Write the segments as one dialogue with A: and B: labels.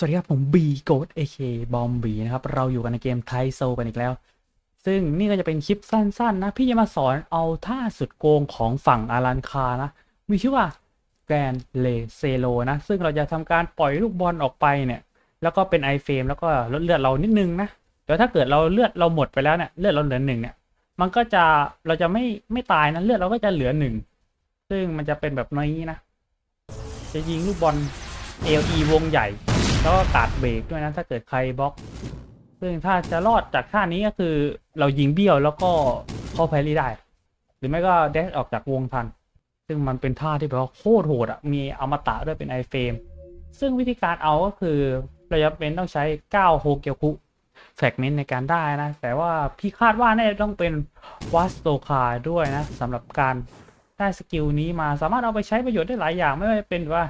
A: สวัสดีครับ ผมบีโกดเอเคบอมบีนะครับ เราอยู่กันในเกมไทโซกันอีกแล้ว ซึ่งนี่ก็จะเป็นคลิปสั้นๆนะ พี่จะมาสอนเอาท่าสุดโกงของฝั่งอารันคานะ มีชื่อว่าแกรนเลเซโลนะ ซึ่งเราจะทำการปล่อยลูกบอลออกไปเนี่ย แล้วก็เป็นไอเฟรมแล้วก็ลดเลือดเรานิดนึงนะแต่ถ้าเกิดเราเลือดเราหมดไปแล้วเนี่ยเลือดเราเหลือหนึ่งเนี่ยมันก็จะเราจะไม่ไม่ตายนะเลือดเราก็จะเหลือหนึ่งซึ่งมันจะเป็นแบบนี้นะ จะยิงลูกบอล LE วงใหญ่ แล้วก็การดเบรกด้วยนะถ้าเกิดใครบล็อก ซึ่งถ้าจะรอดจากท่านี้ก็คือเรายิงเบี้ยวแล้วก็เข้าแพรี่ได้ หรือไม่ก็เดชออกจากวงทัน ซึ่งมันเป็นท่าที่แบบว่าโคตรโหดอะมีอมตะด้วยเป็นไอเฟรมซึ่งวิธีการเอาก็คือเราจะเป็นต้องใช้9โฮเกียวคุแฟกเมนต์ในการได้นะ แต่ว่าพี่คาดว่าน่าจะต้องเป็นวัสโตคาด้วยนะสำหรับการได้สกิลนี้มาสามารถเอาไปใช้ประโยชน์ได้หลายอย่างไม่ว่าจะเป็นว่า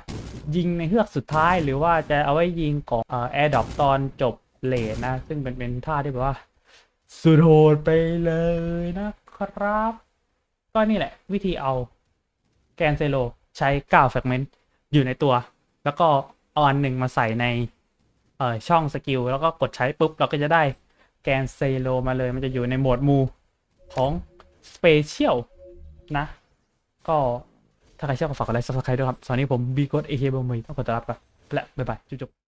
A: ยิงในเฮือกสุดท้าย หรือว่าจะเอาไว้ยิงของแอร์ดรอปตอนจบเลนนะ ซึ่งเป็นเป็นท่าที่แบบว่า สุดโหดไปเลยนะครับ ก็นี่แหละ วิธีเอาแกนเซโลใช้9แฟกเมนต์อยู่ในตัว แล้วก็เอาอันหนึ่งมาใส่ในเอ่อช่องสกิลแล้วก็กดใช้ปุ๊บ เราก็จะได้แกนเซโลมาเลยมันจะอยู่ในโหมดมูของสเปเชียลนะ ก็ ถ้าใครชอบก็ฝากกดไลค์ซับสไครต์ด้วยครับสวัสดีผมบีโกดเอเคบอมบีต้องขอตัวลามกันและบ๊ายบายจุ๊บ